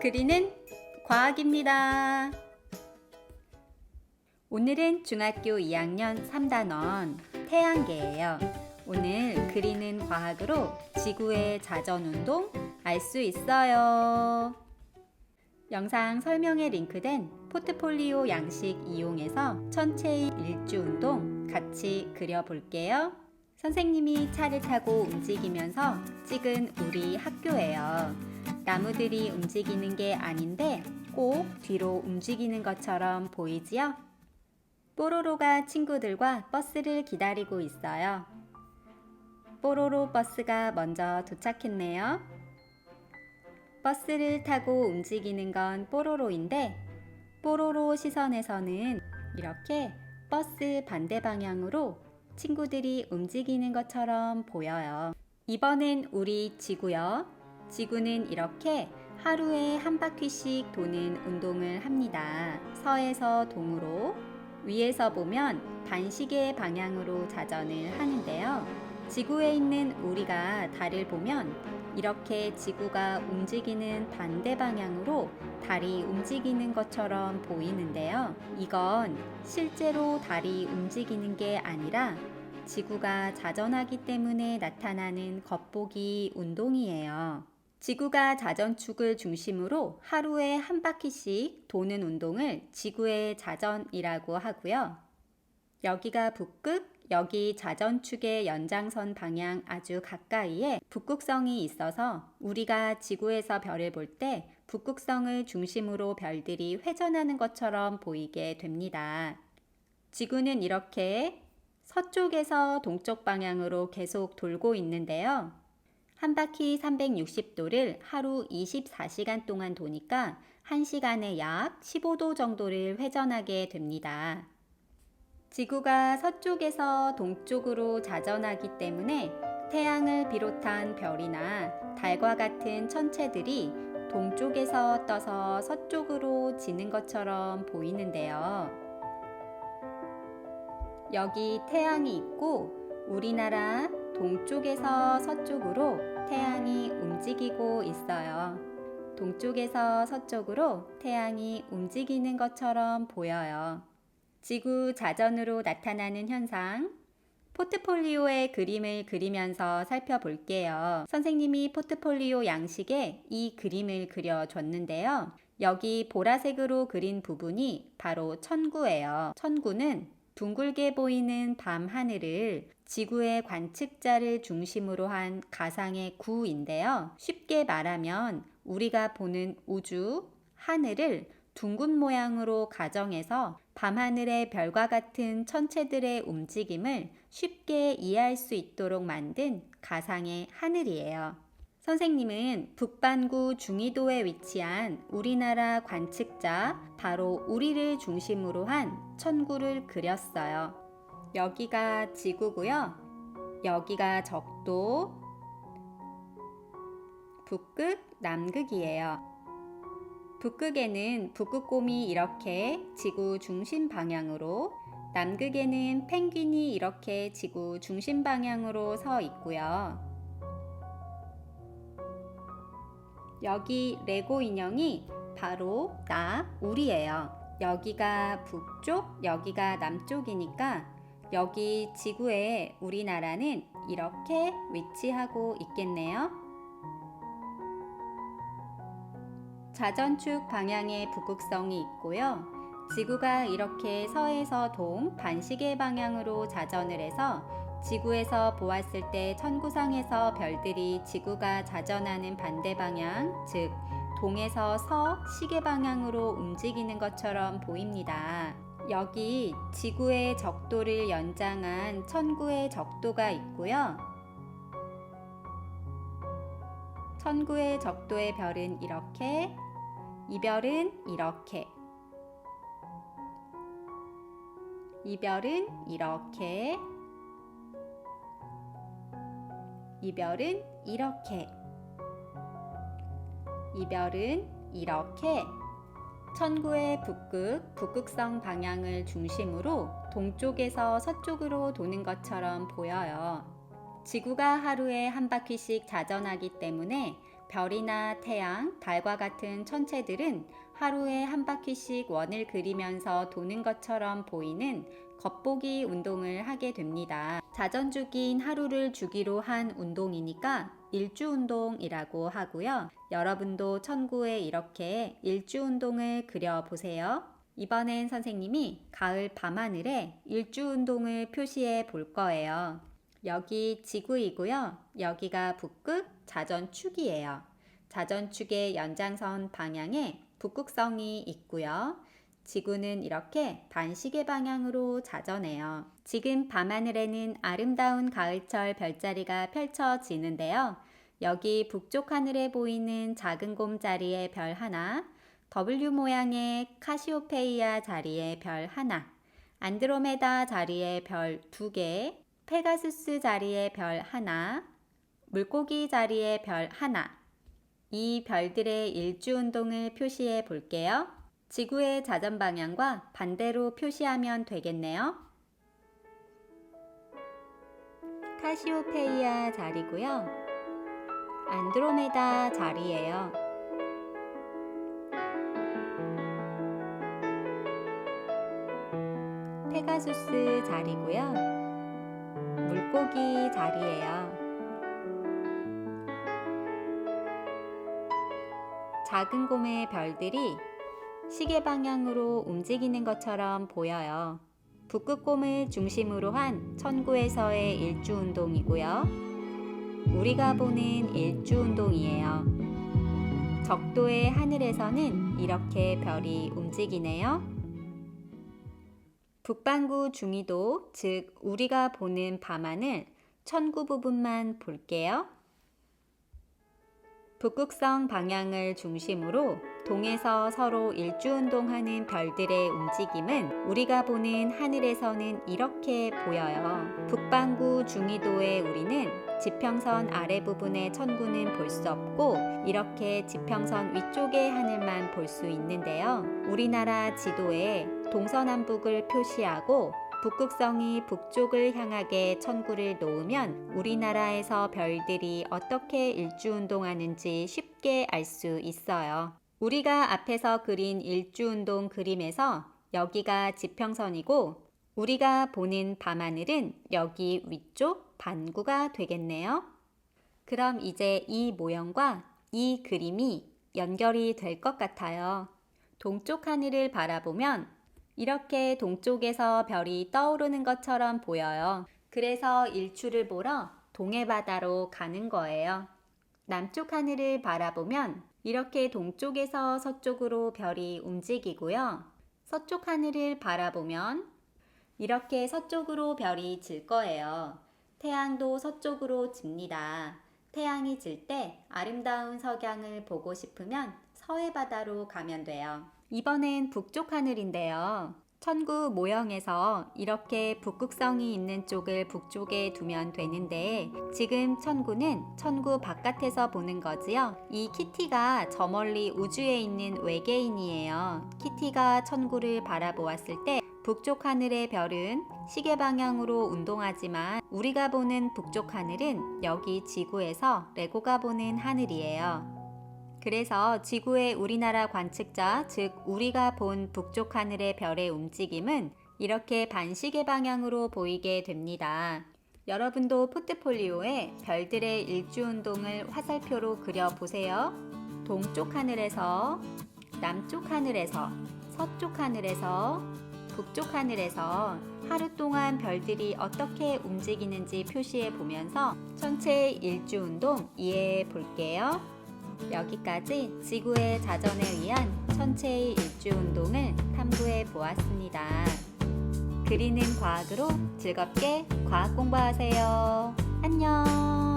그리는 과학입니다. 오늘은 중학교 2학년 3단원 태양계예요. 오늘 그리는 과학으로 지구의 자전 운동 알 수 있어요. 영상 설명에 링크된 포트폴리오 양식 이용해서 천체의 일주 운동 같이 그려볼게요. 선생님이 차를 타고 움직이면서 찍은 우리 학교예요. 나무들이 움직이는 게 아닌데 꼭 뒤로 움직이는 것처럼 보이지요? 뽀로로가 친구들과 버스를 기다리고 있어요. 뽀로로 버스가 먼저 도착했네요. 버스를 타고 움직이는 건 뽀로로인데 뽀로로 시선에서는 이렇게 버스 반대 방향으로 친구들이 움직이는 것처럼 보여요. 이번엔 우리 지구요. 지구는 이렇게 하루에 한 바퀴씩 도는 운동을 합니다. 서에서 동으로, 위에서 보면 반시계 방향으로 자전을 하는데요. 지구에 있는 우리가 달을 보면 이렇게 지구가 움직이는 반대 방향으로 달이 움직이는 것처럼 보이는데요. 이건 실제로 달이 움직이는 게 아니라 지구가 자전하기 때문에 나타나는 겉보기 운동이에요. 지구가 자전축을 중심으로 하루에 한 바퀴씩 도는 운동을 지구의 자전이라고 하고요. 여기가 북극, 여기 자전축의 연장선 방향 아주 가까이에 북극성이 있어서 우리가 지구에서 별을 볼 때 북극성을 중심으로 별들이 회전하는 것처럼 보이게 됩니다. 지구는 이렇게 서쪽에서 동쪽 방향으로 계속 돌고 있는데요. 한 바퀴 360도를 하루 24시간 동안 도니까 1시간에 약 15도 정도를 회전하게 됩니다. 지구가 서쪽에서 동쪽으로 자전하기 때문에 태양을 비롯한 별이나 달과 같은 천체들이 동쪽에서 떠서 서쪽으로 지는 것처럼 보이는데요. 여기 태양이 있고 우리나라 동쪽에서 서쪽으로 태양이 움직이고 있어요. 동쪽에서 서쪽으로 태양이 움직이는 것처럼 보여요. 지구 자전으로 나타나는 현상. 포트폴리오의 그림을 그리면서 살펴볼게요. 선생님이 포트폴리오 양식에 이 그림을 그려줬는데요. 여기 보라색으로 그린 부분이 바로 천구예요. 천구는 둥글게 보이는 밤 하늘을 지구의 관측자를 중심으로 한 가상의 구인데요. 쉽게 말하면 우리가 보는 우주, 하늘을 둥근 모양으로 가정해서 밤하늘의 별과 같은 천체들의 움직임을 쉽게 이해할 수 있도록 만든 가상의 하늘이에요. 선생님은 북반구 중위도에 위치한 우리나라 관측자 바로 우리를 중심으로 한 천구를 그렸어요. 여기가 지구고요. 여기가 적도, 북극, 남극이에요. 북극에는 북극곰이 이렇게 지구 중심 방향으로 남극에는 펭귄이 이렇게 지구 중심 방향으로 서 있고요. 여기 레고 인형이 바로 나, 우리예요. 여기가 북쪽, 여기가 남쪽이니까 여기 지구에 우리나라는 이렇게 위치하고 있겠네요. 자전축 방향의 북극성이 있고요. 지구가 이렇게 서에서 동, 반시계 방향으로 자전을 해서 지구에서 보았을 때 천구상에서 별들이 지구가 자전하는 반대 방향, 즉 동에서 서 시계 방향으로 움직이는 것처럼 보입니다. 여기 지구의 적도를 연장한 천구의 적도가 있고요. 천구의 적도의 별은 이렇게, 이 별은 이렇게, 이 별은 이렇게, 이 별은 이렇게, 이 별은 이렇게. 천구의 북극, 북극성 방향을 중심으로 동쪽에서 서쪽으로 도는 것처럼 보여요. 지구가 하루에 한 바퀴씩 자전하기 때문에 별이나 태양, 달과 같은 천체들은 하루에 한 바퀴씩 원을 그리면서 도는 것처럼 보이는 겉보기 운동을 하게 됩니다. 자전주기인 하루를 주기로 한 운동이니까 일주운동이라고 하고요. 여러분도 천구에 이렇게 일주운동을 그려보세요. 이번엔 선생님이 가을 밤하늘에 일주운동을 표시해 볼 거예요. 여기 지구이고요. 여기가 북극 자전축이에요. 자전축의 연장선 방향에 북극성이 있고요. 지구는 이렇게 반시계 방향으로 자전해요. 지금 밤하늘에는 아름다운 가을철 별자리가 펼쳐지는데요. 여기 북쪽 하늘에 보이는 작은 곰 자리에 별 하나, W 모양의 카시오페이아 자리에 별 하나, 안드로메다 자리에 별 두 개, 페가수스 자리에 별 하나, 물고기 자리에 별 하나. 이 별들의 일주 운동을 표시해 볼게요. 지구의 자전 방향과 반대로 표시하면 되겠네요. 카시오페이아 자리고요. 안드로메다 자리예요. 페가수스 자리고요. 물고기 자리예요. 작은 곰의 별들이 시계 방향으로 움직이는 것처럼 보여요. 북극곰을 중심으로 한 천구에서의 일주 운동이고요. 우리가 보는 일주 운동이에요. 적도의 하늘에서는 이렇게 별이 움직이네요. 북반구 중위도, 즉 우리가 보는 밤하늘 천구 부분만 볼게요. 북극성 방향을 중심으로 동에서 서로 일주운동하는 별들의 움직임은 우리가 보는 하늘에서는 이렇게 보여요. 북반구 중위도의 우리는 지평선 아래 부분의 천구는 볼 수 없고 이렇게 지평선 위쪽의 하늘만 볼 수 있는데요. 우리나라 지도에 동서남북을 표시하고 북극성이 북쪽을 향하게 천구를 놓으면 우리나라에서 별들이 어떻게 일주운동하는지 쉽게 알 수 있어요. 우리가 앞에서 그린 일주운동 그림에서 여기가 지평선이고 우리가 보는 밤하늘은 여기 위쪽 반구가 되겠네요. 그럼 이제 이 모형과 이 그림이 연결이 될 것 같아요. 동쪽 하늘을 바라보면 이렇게 동쪽에서 별이 떠오르는 것처럼 보여요. 그래서 일출을 보러 동해바다로 가는 거예요. 남쪽 하늘을 바라보면 이렇게 동쪽에서 서쪽으로 별이 움직이고요. 서쪽 하늘을 바라보면 이렇게 서쪽으로 별이 질 거예요. 태양도 서쪽으로 집니다. 태양이 질 때 아름다운 석양을 보고 싶으면 서해바다로 가면 돼요. 이번엔 북쪽 하늘인데요. 천구 모형에서 이렇게 북극성이 있는 쪽을 북쪽에 두면 되는데 지금 천구는 천구 바깥에서 보는 거지요. 이 키티가 저 멀리 우주에 있는 외계인이에요. 키티가 천구를 바라보았을 때 북쪽 하늘의 별은 시계 방향으로 운동하지만 우리가 보는 북쪽 하늘은 여기 지구에서 레고가 보는 하늘이에요. 그래서 지구의 우리나라 관측자, 즉 우리가 본 북쪽 하늘의 별의 움직임은 이렇게 반시계 방향으로 보이게 됩니다. 여러분도 포트폴리오에 별들의 일주 운동을 화살표로 그려 보세요. 동쪽 하늘에서, 남쪽 하늘에서, 서쪽 하늘에서, 북쪽 하늘에서 하루 동안 별들이 어떻게 움직이는지 표시해 보면서 전체 일주 운동 이해해 볼게요. 여기까지 지구의 자전에 의한 천체의 일주 운동을 탐구해 보았습니다. 그리는 과학으로 즐겁게 과학 공부하세요. 안녕!